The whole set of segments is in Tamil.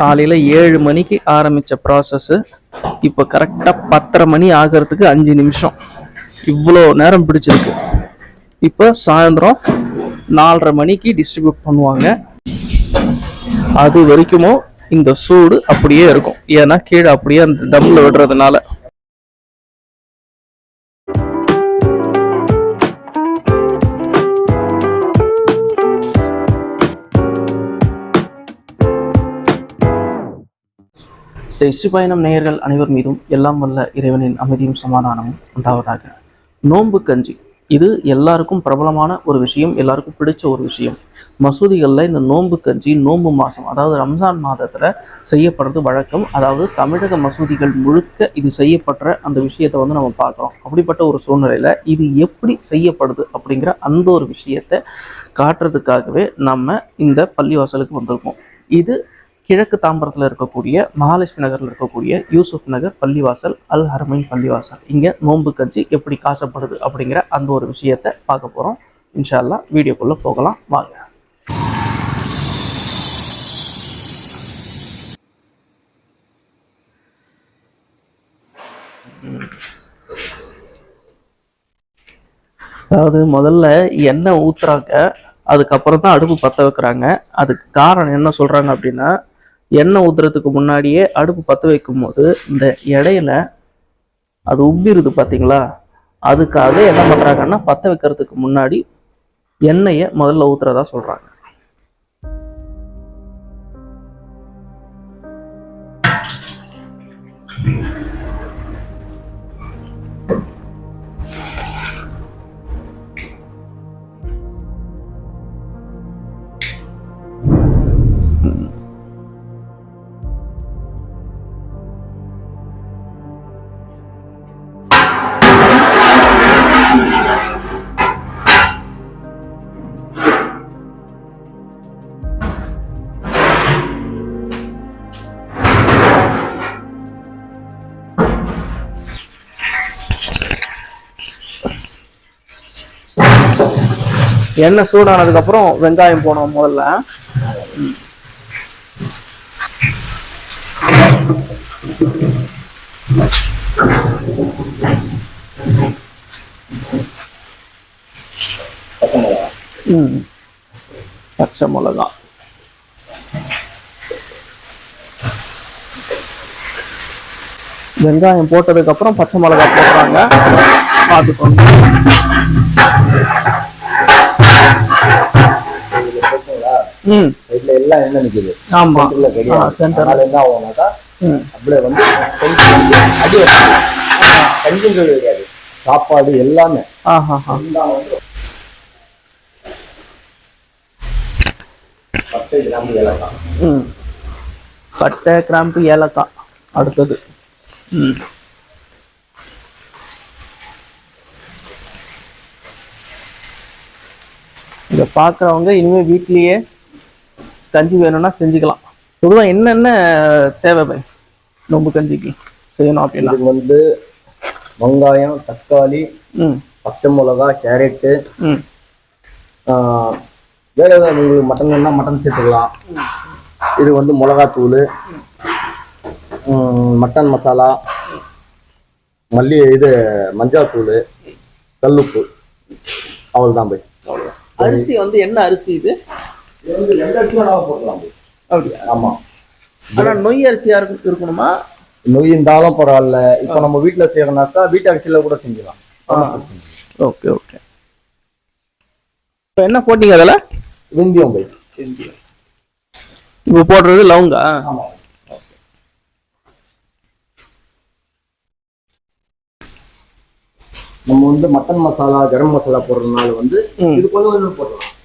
காலையில் ஏழு மணிக்கு ஆரம்பித்த ப்ராசஸ்ஸு இப்போ கரெக்டாக பத்தரை மணி ஆகிறதுக்கு அஞ்சு நிமிஷம். இவ்வளோ நேரம் பிடிச்சிருக்கு. இப்போ சாயந்தரம் நாலரை மணிக்கு டிஸ்ட்ரிபியூட் பண்ணுவாங்க. அது வரைக்குமோ இந்த சூடு அப்படியே இருக்கும். ஏன்னா கீழே அப்படியே அந்த தம்ல விடுறதுனால. இஸ்ரீ பயணம் நேயர்கள் அனைவர் மீதும் எல்லாம் வல்ல இறைவனின் அமைதியும் சமாதானமும் உண்டாவதாக. நோன்பு கஞ்சி. இது எல்லாருக்கும் பிரபலமான ஒரு விஷயம் எல்லாருக்கும் பிடிச்ச ஒரு விஷயம். மசூதிகளில் இந்த நோன்பு கஞ்சி நோன்பு மாதம் அதாவது ரம்ஜான் மாதத்தில் செய்யப்படுறது வழக்கம். அதாவது தமிழக மசூதிகள் முழுக்க இது செய்யப்படுற அந்த விஷயத்தை வந்து நம்ம பார்க்குறோம். அப்படிப்பட்ட ஒரு சூழ்நிலையில் இது எப்படி செய்யப்படுது அப்படிங்கிற அந்த ஒரு விஷயத்தை காட்டுறதுக்காகவே நம்ம இந்த பள்ளிவாசலுக்கு வந்திருக்கோம். இது கிழக்கு தாம்பரத்தில் இருக்கக்கூடிய மகாலட்சுமி நகரில் இருக்கக்கூடிய யூசுப் நகர் பள்ளிவாசல் அல் ஹர்மைன் பள்ளிவாசல். இங்கே நோன்பு கஞ்சி எப்படி காசப்படுது அப்படிங்கிற அந்த ஒரு விஷயத்தை பார்க்க போகிறோம் இன்ஷால்லா வீடியோக்குள்ளே போகலாம். வாங்க. அதாவது முதல்ல எண்ணெய் ஊத்துறாங்க அதுக்கப்புறம் தான் அடுப்பு பற்ற வைக்கிறாங்க. அதுக்கு காரணம் என்ன சொல்றாங்க அப்படின்னா எண்ணெய் ஊத்துறதுக்கு முன்னாடியே அடுப்பு பற்ற வைக்கும் போது இந்த இடையில அது உப்பிருது பார்த்தீங்களா அதுக்காக என்ன பண்ணுறாங்கன்னா பற்ற வைக்கிறதுக்கு முன்னாடி எண்ணெயை முதல்ல ஊற்றுறதா சொல்கிறாங்க எண்ணெய் சூடானதுக்கு அப்புறம் வெங்காயம் போனோம் முதல்ல. ம். பச்சை மிளகா. வெங்காயம் போட்டதுக்கு அப்புறம் பச்சை மிளகா போடுறாங்க. பார்த்துக்கோங்க. சைட்ல எல்லாம் எண்ணெய் நிக்குது? ஆமா. சென்டர்ல கிடையாது. அதனால என்ன ஆகும்னாக்கா அப்படியே வந்து அடி கிடையாது. சாப்பாடு எல்லாமே. ஆஹா எல்லாம் வந்து பத்து கிராம் ஏலக்காய். பட்டை கிராம்பு ஏலக்காய். அடுத்தது. ம். இதை பார்க்குறவங்க இனிமேல் வீட்லேயே கஞ்சி வேணும்னா செஞ்சுக்கலாம். பொதுவாக என்னென்ன தேவை பை நொம்பு கஞ்சிக்கு செய்யணும் அப்படின்னா. வந்து வெங்காயம் தக்காளி ம். பச்சை மிளகா கேரட்டு வேற ஏதாவது உங்களுக்கு மட்டன் வேணா மட்டன் சேர்த்துக்கலாம். இது வந்து மிளகாத்தூள் மட்டன் மசாலா மல்லி இது மஞ்சாத்தூள் கல்லுப்பு. அவ்வளோதான் போய். அவ்வளோதான் அரிசி வந்து என்ன அரிசி இது? எந்த அரிசி வேணாலும் போடலாம். அப்படியா? ஆமாம் ஆனால் நொய் அரிசியாக இருக்கு இருக்கணுமா? நொய் இருந்தாலும் பரவாயில்ல. இப்போ நம்ம வீட்டில் செய்யறோம்னாக்கா வீட்டு அரிசியில் கூட செஞ்சுக்கலாம். ஆ. Okay okay. இப்போ என்ன போட்டீங்க அதில்? வெந்தயம் போய் இப்போ போடுறது லவங்கா? நம்ம வந்து மட்டன் மசாலா கரம் மசாலா போடுறதுனால வந்து. இது கொஞ்சம் போடலாம்.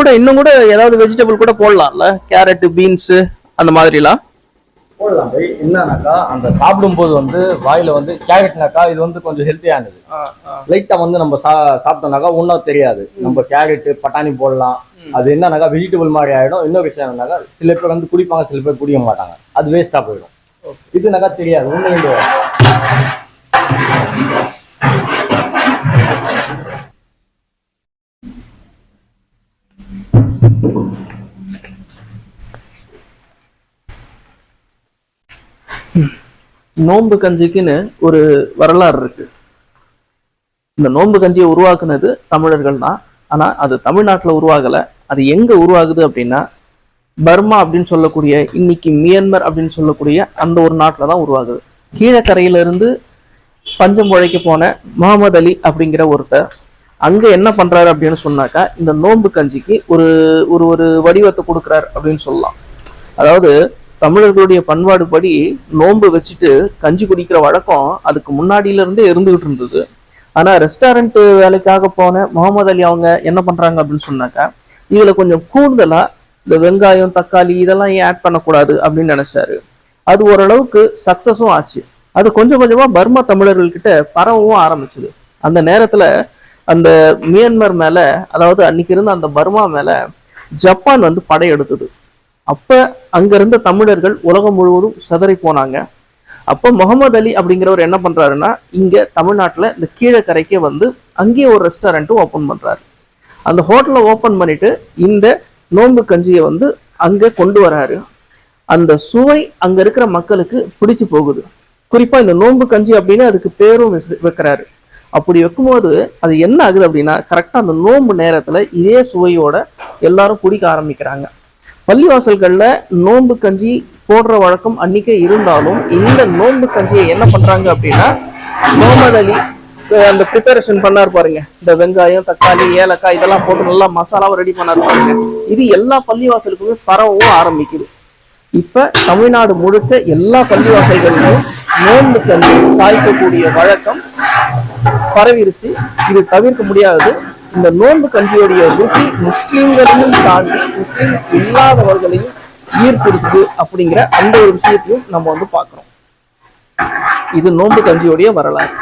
கூட இன்னும் கூட ஏதாவது வெஜிடபிள் கூட போடலாம்ல? கேரட் பீன்ஸ் அந்த மாதிரிலாம். போடலாம் போய் என்னன்னாக்கா அந்த சாப்பிடும்போது வந்து வாயில வந்து கேரட்னாக்கா இது வந்து கொஞ்சம் ஹெல்த்தியானது லைட்டா வந்து நம்ம சா சாப்பிட்டோம்னாக்கா ஒன்றும் தெரியாது. நம்ம கேரட் பட்டாணி போடலாம். அது என்னன்னாக்கா வெஜிடபிள் மாதிரி ஆயிடும். இன்னொரு விஷயம் என்னன்னாக்கா சில பேர் வந்து குடிப்பாங்க சில பேர் குடிக்க மாட்டாங்க. அது வேஸ்டா போயிடும். இதுனாக்கா தெரியாது. ஒண்ணு நோன்பு கஞ்சிக்குன்னு ஒரு வரலாறு இருக்கு. இந்த நோன்பு கஞ்சியை உருவாக்குனது தமிழர்கள் தான் ஆனா அது தமிழ்நாட்டுல உருவாகல. அது எங்க உருவாகுது அப்படின்னா பர்மா அப்படின்னு சொல்லக்கூடிய இன்னைக்கு மியான்மர் அப்படின்னு சொல்லக்கூடிய அந்த ஒரு நாட்டில் தான் உருவாகுது. கீழக்கரையில இருந்து பஞ்சம் உழைக்க போன முகமது அலி அப்படிங்கிற ஒருத்தர் அங்க என்ன பண்றாரு அப்படின்னு சொன்னாக்கா இந்த நோன்பு கஞ்சிக்கு ஒரு ஒரு ஒரு வடிவத்தை கொடுக்குறாரு அப்படின்னு சொல்லலாம். அதாவது தமிழர்களுடைய பண்பாடு படி நோன்பு வச்சுட்டு கஞ்சி குடிக்கிற வழக்கம் அதுக்கு முன்னாடியில இருந்தே இருந்துகிட்டு இருந்தது. ஆனா ரெஸ்டாரண்ட் வேலைக்காக போன முகமது அலி அவங்க என்ன பண்றாங்க அப்படின்னு சொன்னாக்கா இதுல கொஞ்சம் கூடுதலா இந்த வெங்காயம் தக்காளி இதெல்லாம் ஏன் ஆட் பண்ணக்கூடாது அப்படின்னு நினைச்சாரு. அது ஓரளவுக்கு சக்சஸும் ஆச்சு. அது கொஞ்சம் கொஞ்சமா பர்மா தமிழர்கள் கிட்ட பரவவும் ஆரம்பிச்சது. அந்த நேரத்துல அந்த மியான்மர் மேல அதாவது அன்னைக்கு இருந்த அந்த பர்மா மேல ஜப்பான் வந்து படையெடுத்தது. அப்ப அங்க இருந்த தமிழர்கள் உலகம் முழுவதும் சிதறி போனாங்க. அப்ப முகமது அலி அப்படிங்கிறவர் என்ன பண்றாருன்னா இங்க தமிழ்நாட்டுல இந்த கீழக்கரைக்கே வந்து அங்கேயே ஒரு ரெஸ்டாரண்ட்டும் ஓபன் பண்றாரு. அந்த ஹோட்டலை ஓபன் பண்ணிட்டு இந்த நோன்பு கஞ்சியை வந்து அங்க கொண்டு வராரு. அந்த சுவை அங்க இருக்கிற மக்களுக்கு பிடிச்சு போகுது. குறிப்பா இந்த நோன்பு கஞ்சி அப்படின்னு அதுக்கு பேரும் வைக்கிறாரு. அப்படி வைக்கும்போது அது என்ன ஆகுது அப்படின்னா கரெக்டா அந்த நோன்பு நேரத்துல இதே சுவையோட எல்லாரும் குடிக்க ஆரம்பிக்கிறாங்க. பள்ளிவாசல்கள்ல நோன்பு கஞ்சி போடுற வழக்கம் அன்னைக்கே இருந்தாலும் இந்த நோன்பு கஞ்சியை என்ன பண்றாங்க அப்படின்னா முகமது அலி அந்த ப்ரிப்பரேஷன் பண்ணாரு பாருங்க. இந்த வெங்காயம் தக்காளி ஏலக்காய் இதெல்லாம் போட்டு நல்லா மசாலாவும் ரெடி பண்ணார் பாருங்க. இது எல்லா பள்ளிவாசலுக்குமே பரவவும் ஆரம்பிக்குது. இப்ப தமிழ்நாடு முழுக்க எல்லா பள்ளிவாசல்களிலும் நோன்பு கஞ்சி காய்க்கக்கூடிய வழக்கம் பரவிருச்சு. இது தவிர்க்க முடியாதது. இந்த நோன்பு கஞ்சியுடைய ருசி முஸ்லிம்களையும் தாண்டி முஸ்லிம் இல்லாதவர்களையும் ஈர்ப்பிடிச்சது அப்படிங்கிற அந்த ஒரு விஷயத்தையும் நம்ம வந்து பார்க்கிறோம். இது நோன்பு கஞ்சியுடைய வரலாறு.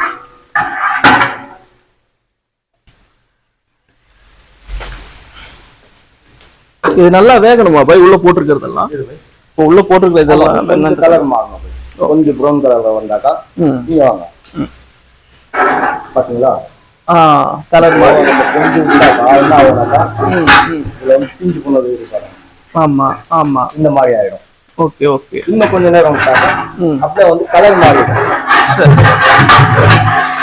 இது நல்லா வேகணுமா பாய்? உள்ள போட்டிருக்கிறதெல்லாம்? இப்போ உள்ள போட்டிருக்கிற இதெல்லாம் என்னன்னு? கலர் மாறணும் கொஞ்சம் ப்ரௌன் கலர்ல வந்தாக்கா. நீங்க வாங்க. பாத்தீங்களா? கலர் மாதிரி விட்டாக்கா என்ன ஆகுனாக்கா ம், ம். இதுல வந்து பிஞ்சு போனது இருக்காங்க ஆமா ஆமா. இந்த மாதிரி ஆயிடும். Okay okay. இன்னும் கொஞ்ச நேரம் விட்டாக்கா ம். அப்படியே வந்து கலர் மாறிடும். சரி.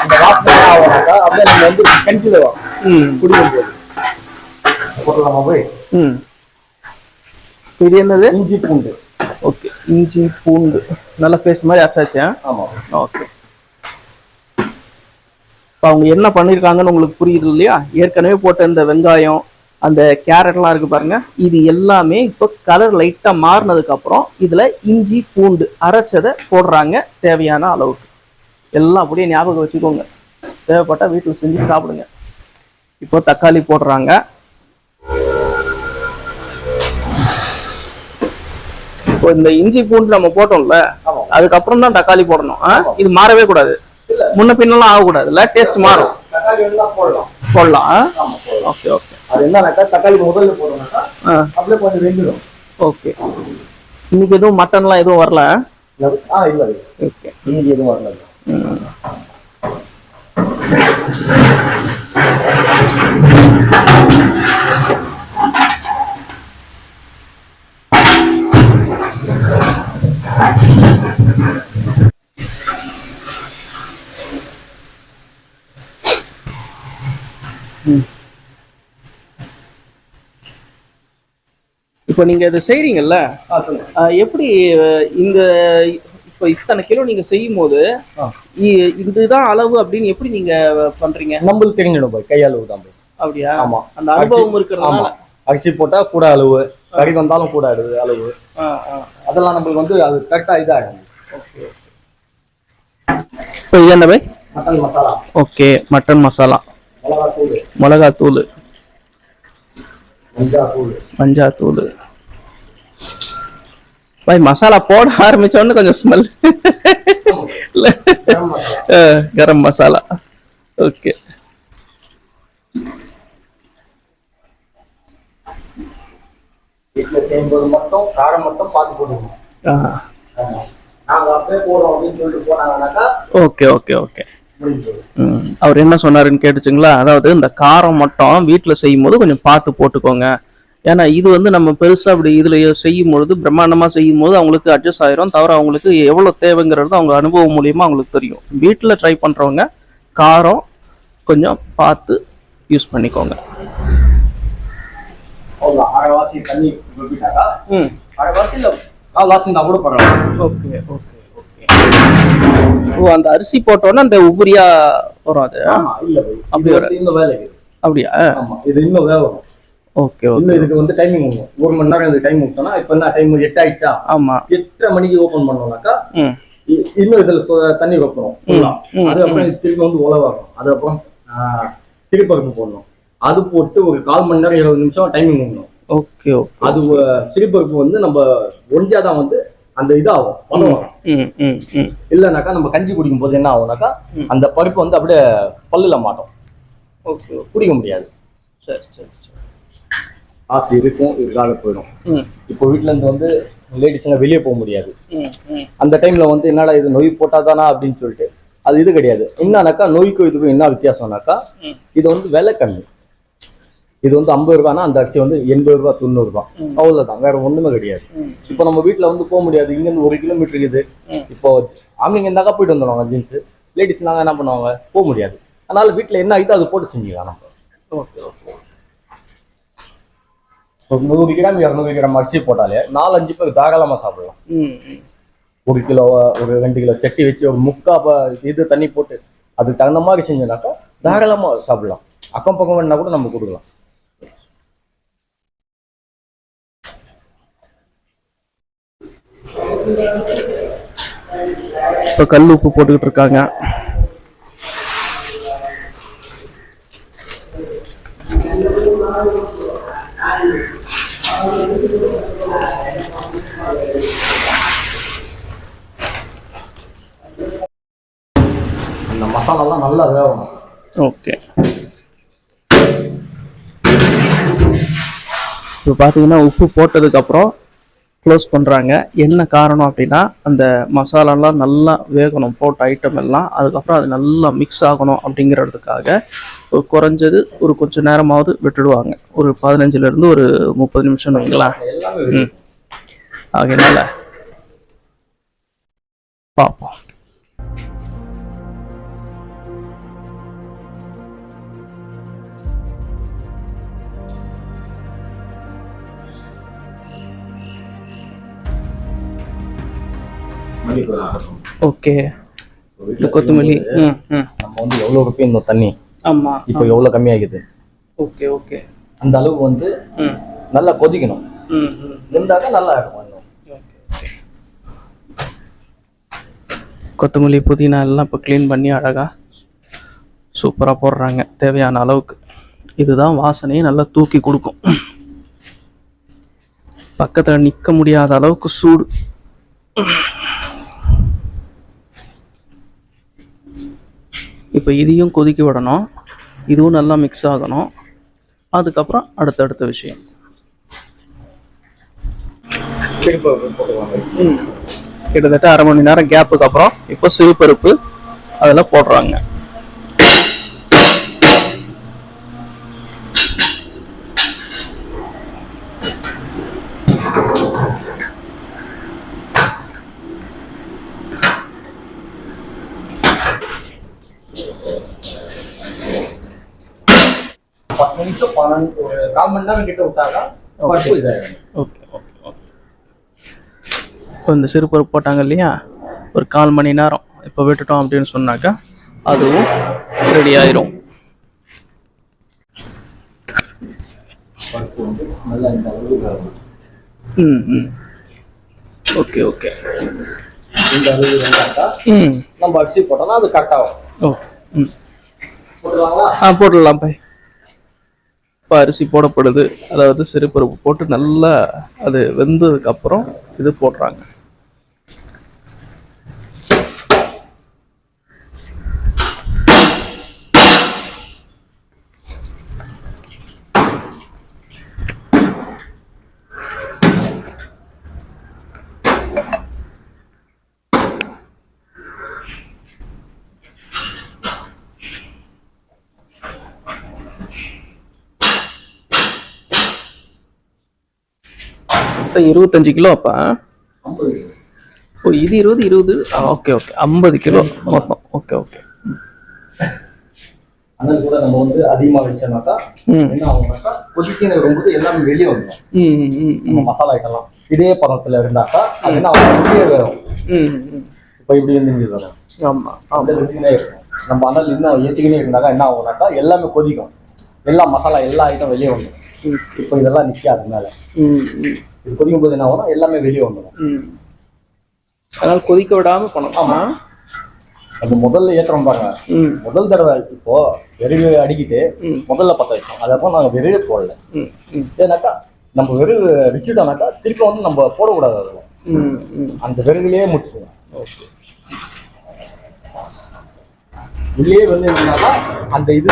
அந்த வாசனை ஆகுனாக்கா அப்படியே நம்ம வந்து கஞ்சில ம். குடிக்கும் போது. போடலாமா போய். ம். இது என்னது? இஞ்சி பூண்டு. ஓகே இஞ்சி பூண்டு. நல்ல பேஸ்ட் மாதிரி அரைச்சாச்சு? ஆமா. ஓகே. அவங்க என்ன பண்ணியிருக்காங்கன்னு உங்களுக்கு புரியுது இல்லையா? ஏற்கனவே போட்ட இந்த வெங்காயம் அந்த கேரட்லாம் இருக்கு பாருங்க. இது எல்லாமே இப்போ கலர் லைட்டாக மாறினதுக்கு அப்புறம் இஞ்சி பூண்டு அரைச்சதை போடுறாங்க தேவையான அளவுக்கு. எல்லாம் அப்படியே ஞாபகம் வச்சுக்கோங்க. தேவைப்பட்டா வீட்டில் செஞ்சு சாப்பிடுங்க. இப்போ தக்காளி போடுறாங்க. இப்போ இந்த இஞ்சி பூண்டு நம்ம போட்டோம்ல அதுக்கப்புறம் தான் தக்காளி போடணும். இது மாறவே கூடாது. முன்ன பின்னெல்லாம் ஆகக்கூடாதுல்ல? டேஸ்ட் மாறும். போடலாம். Okay okay. அது என்னன்னாக்கா தக்காளி முதல்ல போடணும்னாக்கா ஆ. அப்படியே கொஞ்சம் வெந்துடும். ஓகே. இன்னைக்கு எதுவும் மட்டன்லாம் எதுவும் வரல? ஆ இல்ல இல்ல. ஓகே. இஞ்சி எதுவும் வரல. இப்போ நீங்க இதை செய்றீங்கல்ல ஆ சொல்லுங்க ஆஹ் எப்படி இந்த இப்போ இத்தனை கிலோ நீங்க செய்யும் போது இதுதான் அளவு அப்படின்னு எப்படி நீங்க பண்றீங்க? நம்மளுக்கு தெரிஞ்சிடும் போய் கையளவு தான் போய். அப்படியா? ஆமா. அந்த அனுபவம் இருக்கிறதுனால? அரிசி போட்டா கூட அளவு கறி வந்தாலும் கூட அளவு. அளவு. அதெல்லாம் நம்மளுக்கு வந்து அது கரெக்டா இதாகும் இப்போ இது என்ன by mutton masala. Okay mutton masala. மிளகாத்தூள் மஞ்சாத்தூள். பாய் மசாலா போட ஆரம்பிச்ச உடனே கொஞ்சம் ஸ்மெல் கரம் மசாலா. ஓகே. வீட்டுல செய்யும்போது மட்டும் காரம் மட்டும் பார்த்து போடுவோம் ஆமா. நாங்க அப்படியே போடுறோம் அப்படின்னு சொல்லிட்டு போனாங்கன்னாக்கா ஓகே ஓகே ஓகே. அவர் என்ன சொன்னாருன்னு கேட்டுச்சுங்களா? அதாவது இந்த காரம் மட்டும் வீட்டில் செய்யும் போது கொஞ்சம் பார்த்து போட்டுக்கோங்க. ஏன்னா இது வந்து நம்ம பெருசாக அப்படி இதில் செய்யும் பொழுது பிரம்மாண்டமாக செய்யும் போது அவங்களுக்கு அட்ஜஸ்ட் ஆயிரும். தவிர அவங்களுக்கு எவ்வளோ தேவைங்கிறது அவங்க அனுபவம் மூலியமாக அவங்களுக்கு தெரியும். வீட்டில் ட்ரை பண்ணுறவங்க காரம் கொஞ்சம் பார்த்து யூஸ் பண்ணிக்கோங்க. Okay okay. ஓ அந்த அரிசி போட்டோன்னே அந்த உபரியா வரும் அது? ஆமா அப்படி இன்னும் வேலை அப்படியா? ஆமா இது இன்னும் வேகணும் ஓகே ஓகே இன்னும் இதுக்கு வந்து டைமிங் ஒரு மணி நேரம் இது டைம் விட்டோம்னா இப்போ என்ன டைம் எட்டு ஆயிடுச்சா? ஆமாம் எட்டரை மணிக்கு ஓபன் பண்ணோம்னாக்கா இன்னும் இதுல தண்ணி வைக்கணும் அதுக்கப்புறம் திரும்பி வந்து உழவாகும் அதுக்கப்புறம் சிறுபருப்பு போடணும். அது போட்டு ஒரு கால் மணி நேரம் இருபது நிமிஷம் டைமிங் பண்ணணும் ஓகே அது அஹ், சிறுபருப்பு வந்து நம்ம ஒஞ்சாதான் வந்து அந்த இதாகும் பதம் வரும். ம் ம் ம் இல்லைனாக்கா நம்ம கஞ்சி குடிக்கும் போது என்ன ஆகும்னாக்கா. அந்த பருப்பு வந்து அப்படியே பல்லுல மாட்டோம். ஓகே குடிக்க முடியாது. சரி சரி சரி. ஆசை இருக்கும் இருக்காத போயிடும். இப்போ வீட்ல இருந்து வந்து லேடிஸ்ங்க வெளியே போக முடியாது. அந்த டைம்ல வந்து என்னடா இது நொய் போட்டாதானா அப்படின்னு சொல்லிட்டு அது இது கிடையாது. என்னன்னாக்கா நொய்க்கும் இதுக்கும் என்ன வித்தியாசம்னாக்கா. இது வந்து விலை கம்மி. இது வந்து ஐம்பது ரூபானா அந்த அரிசி வந்து எண்பது ரூபா தொண்ணூறு ரூபாய். ம். அவ்வளவுதான். வேற ஒண்ணுமே கிடையாது. இப்போ நம்ம வீட்ல வந்து போக முடியாது. இங்க இருந்து ஒரு கிலோமீட்டர் இருக்குது. இப்போ ஆம்பளைங்க இருந்தாக்கா போயிட்டு வந்துடுவாங்க ஜீன்ஸ் லேடிஸ் நாங்க என்ன பண்ணுவாங்க? போக முடியாது. அதனால வீட்ல என்ன ஆயிட்டோ அது போட்டு செஞ்சுக்கலாம் நம்ம. Okay okay. ஒரு நூறு கிராம் இரநூறு கிராம் அரிசி போட்டாலே நாலஞ்சு பேர் தாராளமா சாப்பிடலாம். ஒரு கிலோ ஒரு ரெண்டு கிலோ சட்டி வச்சு ஒரு முக்கா இது தண்ணி போட்டு அதுக்கு தகுந்த மாதிரி செஞ்சோம்னாக்கா தாராளமா சாப்பிடலாம். அக்கம் பக்கம் வேணா கூட நம்ம கொடுக்கலாம். இப்போ கல் உப்பு போட்டுக்கிட்டு இருக்காங்க. அந்த மசாலாலாம் நல்லா வேகணும். ஓகே. இப்போ பார்த்தீங்கன்னா உப்பு போட்டதுக்கப்புறம் க்ளோஸ் பண்ணுறாங்க என்ன காரணம் அப்படின்னா அந்த மசாலாலாம் நல்லா வேகணும் போட்ட ஐட்டம் எல்லாம். அதுக்கப்புறம் அது நல்லா மிக்ஸ் ஆகணும் அப்படிங்கிறதுக்காக ஒரு குறைஞ்சது ஒரு கொஞ்ச நேரமாவது விட்டுடுவாங்க. ஒரு பதினஞ்சுலேருந்து ஒரு முப்பது நிமிஷம் எல்லாமே ம். ஆகையினால பார்ப்போம். ஓகே. இந்த கொத்தமல்லி நம்ம வந்து எவ்வளவு இருக்கு இந்த தண்ணி? ஆமாம் இப்போ எவ்வளவு கம்மியாகுது? Okay okay. அந்த அளவு வந்து நல்லா கொதிக்கணும். இருந்தாக்கா நல்லா இருக்கும். கொத்தமல்லி புதினா எல்லாம் இப்போ க்ளீன் பண்ணி அழகாக சூப்பராக போடுறாங்க. தேவையான அளவுக்கு. இதுதான் வாசனையை நல்லா தூக்கி கொடுக்கும். பக்கத்தில் நிற்க முடியாத அளவுக்கு சூடு. இப்போ இதையும் கொதிக்க விடணும். இதுவும் நல்லா மிக்ஸ் ஆகணும். அதுக்கப்புறம் அடுத்தடுத்த விஷயம். கிட்டத்தட்ட அரை மணி நேரம் கேப்புக்கு அப்புறம் இப்போ சிறுபருப்பு அதில் போடுறாங்க. பத்து நிமிஷம் பன்னெண்டு ஒரு கால் மணி நேரம் கிட்ட பருப்பு இதாயிடும் ஓகே ஓகே ஓகே இப்போ இந்த சிறுபருப்பு போட்டாங்க இல்லையா? ஒரு கால் மணி நேரம் இப்போ விட்டுட்டோம் அப்படின்னு சொன்னாக்கா அதுவும் ரெடி ஆயிரும். ம் ம். ஓகே ஓகே இந்த அளவு வெந்தாக்கா ம். நம்ம அரிசி போட்டோம்னா அது கரெக்டாகும் ஓ ம். ஆ போட்டுடலாம் பை. இப்போ அரிசி போடப்படுது. அதாவது சிறுபருப்பு போட்டு நல்லா அது வெந்ததுக்கு அப்புறம் இது போடுறாங்க. மொத்தம் இருபத்தஞ்சு கிலோ அப்போ? ஓ இது இருபது இருபது? Okay okay. ஐம்பது கிலோ மொத்தம். Okay okay. அனல் கூட நம்ம வந்து அதிகமா வச்சோம்னாக்கா என்ன ஆகும்னாக்கா கொதிச்சு வரும்போது எல்லாமே வெளியே வந்துடும் நம்ம மசாலா ஐட்டம்லாம் இதே பதத்துல இருந்தாக்கா அது என்ன ஆகும்? வெளியே வரும் இப்போ இப்படி இருந்து வரும் ஆமாம் அந்த வெட்டினே இருக்கும். நம்ம அனல் இன்னும் ஏற்றிக்கினே இருந்தாக்கா என்ன ஆகும்னாக்கா எல்லாமே கொதிக்கும். எல்லா மசாலா எல்லா ஐட்டம் வெளியே வந்துடும் இப்போ இதெல்லாம் நிற்காது மேலே. இது கொதிக்கும் போது என்ன ஆகும்னா எல்லாமே வெளியே வந்துடும். அதனால் கொதிக்க விடாமல் பண்ணணும். ஆமா. நம்ம முதல்ல ஏற்றுறோம் பாருங்க. முதல் தடவை இப்போ வெறுகு அடிக்கிட்டு. முதல்ல பற்ற வச்சோம் அதப்போ நாங்கள் வெறுவே போடல. ஏன்னாக்கா நம்ம வெறுகு வச்சுட்டோம்னாக்கா திருப்பி வந்து நம்ம போடக்கூடாது அதில் அந்த வெறுகுலயே முடிச்சுக்கணும் வெளியே வந்து என்னன்னாக்கா அந்த இது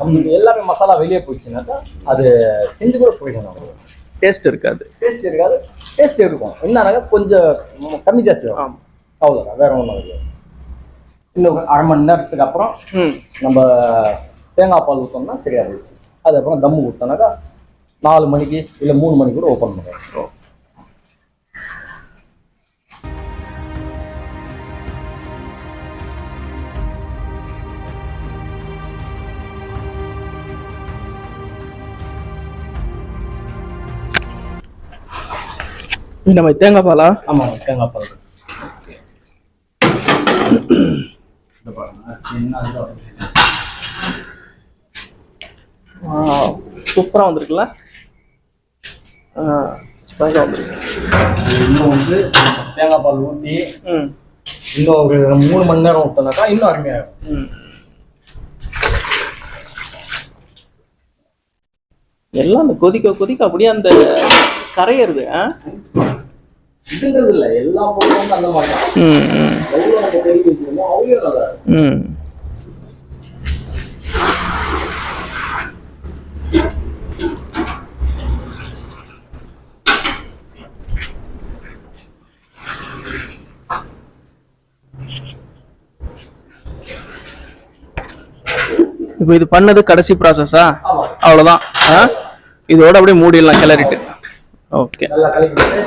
நம்ம எல்லாமே மசாலா வெளியே போயிடுச்சுனாக்கா அது செஞ்சு கூட போயிடும் நம்ம டேஸ்ட் இருக்காது. டேஸ்ட் இருக்காது. டேஸ்ட் இருக்கும். என்னன்னாக்கா கொஞ்சம் கம்மி ஜாஸ்தி ஆகும் அவ்வளோதான் வேற ஒன்றும் இல்லை. இன்னும் அரை மணி நேரத்துக்கு அப்புறம் நம்ம தேங்காய் பால் ஊற்றோம்னா சரியா போயிடுச்சு. அதுக்கப்புறம் தம்மு ஊற்றினாக்கா நாலு மணிக்கு இல்லை மூணு மணிக்கு கூட ஓப்பன் பண்ணுவோம் நம்ம தேங்காய் பாலா? ஆமாம் தேங்காய் பால். சூப்பராக வந்திருக்குல்ல? ஸ்பைஸாக வந்திருக்கு. இன்னும் வந்து தேங்காய் பால் ஊற்றி இன்னும் ஒரு மூணு மணி நேரம் விட்டோம்னாக்கா இன்னும் அருமையாகும் எல்லாம் அந்த கொதிக்க கொதிக்க அப்படியே அந்த கரையிறது இப்போ இது பண்ணது கடைசி ப்ராசஸா அவ்வளோதான் இதோட அப்படியே மூடிடலாம் கிளறிட்டு. ஓகே நல்லா கலக்கிட்டு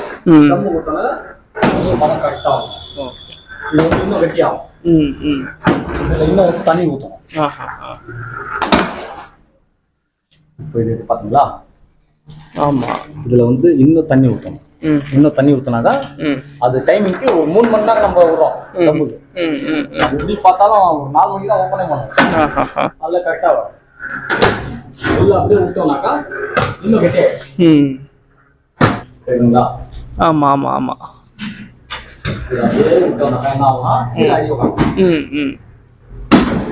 ஊற்றினா இன்னும் பதம் கரெக்டாகும் ஓகே இது வந்து இன்னும் கெட்டியாகும். ம் ம். இதில் இன்னும் தண்ணி ஊற்றணும் இப்போ இது பார்த்தீங்களா ஆமாம் இதில் வந்து இன்னும் தண்ணி ஊற்றணும் இன்னும் தண்ணி ஊற்றினாக்கா ம். அது டைமிங்க்கு ஒரு மூணு மணி நேரம் நம்ம விடுறோம். தம்புக்கு எப்படி பார்த்தாலும் ஒரு நாலு மணிக்கு தான் ஓப்பனே பண்ணணும் நல்லா கரெக்டாக வரும். உள்ள அப்படியே விட்டோம்னாக்கா இன்னும் கெட்டியாயிடும். சரிங்களா ஆமாம் ஆமாம் ஆமாம் இது அப்படியே விட்டோம்னாக்கா என்ன ஆகும்னா கீழே அடி உட்காரும் ம் ம்.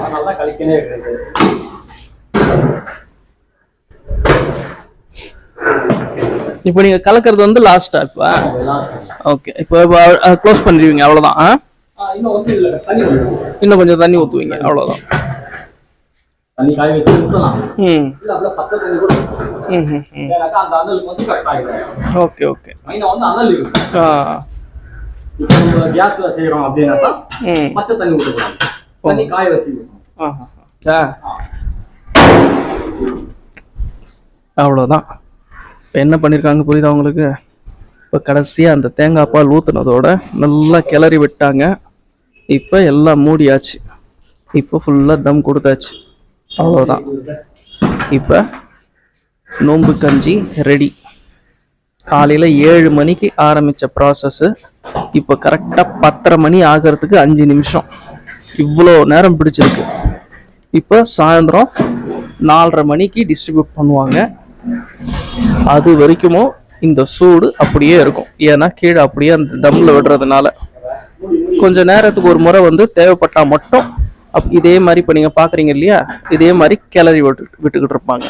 நல்லா கழிக்கனே இப்போ நீங்கள் கலக்கிறது வந்து லாஸ்ட்டா இப்போ. ஓகே இப்போ க்ளோஸ் பண்ணிடுவீங்க அவ்வளோதான். இன்னும் கொஞ்சம் தண்ணி ஊற்றுவீங்க அவ்வளோதான் தண்ணி காய வச்சு ஊற்றலாம் ம். இல்ல அப்படியே பச்சை தண்ணி கூட ஏன்னாக்கா அந்த அனலுக்கு வந்து கரெக்ட் ஆகிடும் ஓகே ஓகே. மெயினா வந்து அனல் இருக்கும் ஆ. இப்போ கேஸ்ல செய்யறோம் அப்படின்னாக்கா பச்சை தண்ணி ஊற்றக்கூடாது தண்ணி காய வச்சு அவ்வளோதான். இப்போ என்ன பண்ணியிருக்காங்க புரியுதா உங்களுக்கு? இப்போ கடைசியாக அந்த தேங்காய் பால் ஊற்றுனதோட நல்லா கிளறி விட்டாங்க. இப்போ எல்லாம் மூடியாச்சு. இப்போ ஃபுல்லாக தம் கொடுத்தாச்சு. அவ்வளோதான் இப்போ நோன்பு கஞ்சி ரெடி காலையில் ஏழு மணிக்கு ஆரம்பித்த ப்ராசஸ்ஸு இப்போ கரெக்டாக பத்தரை மணி ஆகிறதுக்கு அஞ்சு நிமிஷம். இவ்வளோ நேரம் பிடிச்சிருக்கு. இப்போ சாயந்தரம் நாலரை மணிக்கு டிஸ்ட்ரிபியூட் பண்ணுவாங்க. அது வரைக்குமோ இந்த சூடு அப்படியே இருக்கும். ஏன்னா கீழே அப்படியே அந்த தம்மில் விடுறதுனால. கொஞ்ச நேரத்துக்கு ஒரு முறை வந்து தேவைப்பட்டால் மட்டும் அப் இதே மாதிரி இப்போ நீங்கள் பார்க்குறீங்க இல்லையா? இதே மாதிரி கிளறி விட்டு விட்டுக்கிட்டு இருப்பாங்க.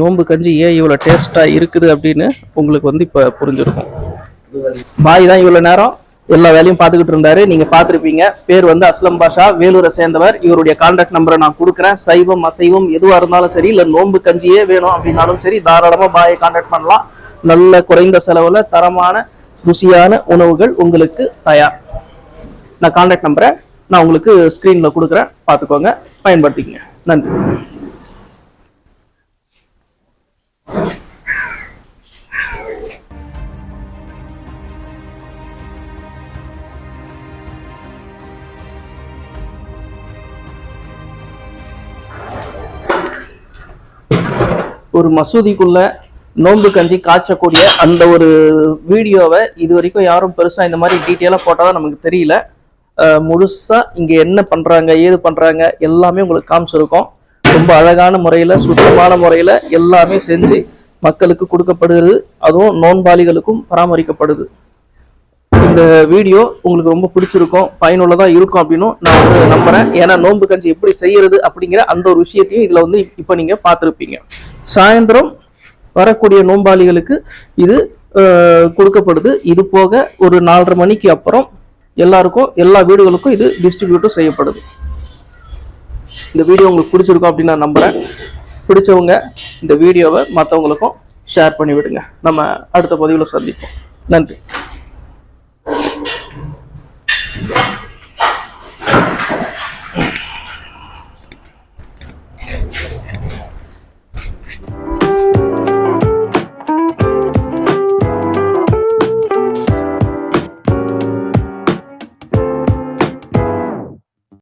நோம்பு கஞ்சி ஏன் இவ்வளோ டேஸ்ட்டாக இருக்குது அப்படின்னு உங்களுக்கு வந்து இப்போ புரிஞ்சிருக்கும். பாய் தான் இவ்வளோ நேரம். எல்லா வேலையும் பார்த்துக்கிட்டு இருந்தாரு. நீங்க பார்த்துருப்பீங்க. பேர் வந்து அஸ்லம் பாஷா. வேலூரை சேர்ந்தவர். இவருடைய கான்டாக்ட் நம்பரை நான் கொடுக்குறேன். சைவம் அசைவம் எதுவாக இருந்தாலும் சரி இல்லை நோன்பு கஞ்சியே வேணும் அப்படின்னாலும் சரி தாராளமாக பாயை கான்டாக்ட் பண்ணலாம். நல்ல குறைந்த செலவில் தரமான ருசியான உணவுகள் உங்களுக்கு தயார் நான் கான்டாக்ட் நம்பரை நான் உங்களுக்கு ஸ்க்ரீனில் கொடுக்குறேன். பார்த்துக்கோங்க. பயன்படுத்திக்கங்க. நன்றி. ஒரு மசூதிக்குள்ள நோன்பு கஞ்சி காய்ச்சக்கூடிய அந்த ஒரு வீடியோவை இது வரைக்கும் யாரும் பெருசா இந்த மாதிரி டீட்டெயிலாக போட்டதா நமக்கு தெரியல. முழுசாக முழுசா இங்க என்ன பண்றாங்க ஏது பண்றாங்க எல்லாமே உங்களுக்கு காமிச்சிருக்கோம். ரொம்ப அழகான முறையில சுத்தமான முறையில எல்லாமே செஞ்சு மக்களுக்கு கொடுக்கப்படுகிறது. அதுவும் நோன்பாளிகளுக்கும் பராமரிக்கப்படுது. இந்த வீடியோ உங்களுக்கு ரொம்ப பிடிச்சிருக்கும் பயனுள்ளதா இருக்கும் அப்படின்னு நான் வந்து நம்புறேன். ஏன்னா நோன்பு கஞ்சி எப்படி செய்யறது அப்படிங்கிற அந்த ஒரு விஷயத்தையும் இதுல வந்து இப்ப நீங்க பார்த்துருப்பீங்க. சாயந்தரம் வரக்கூடிய நோன்பாளிகளுக்கு இது கொடுக்கப்படுது. இது போக ஒரு நாலரை மணிக்கு அப்புறம் எல்லாருக்கும் எல்லா வீடுகளுக்கும் இது டிஸ்ட்ரிபியூட்டும் செய்யப்படுது. இந்த வீடியோ உங்களுக்கு பிடிச்சிருக்கும் அப்படின்னு நான் நம்புகிறேன் பிடிச்சவங்க இந்த வீடியோவை மற்றவங்களுக்கும் ஷேர் பண்ணி விடுங்க நம்ம அடுத்த பதிவில் சந்திப்போம். நன்றி.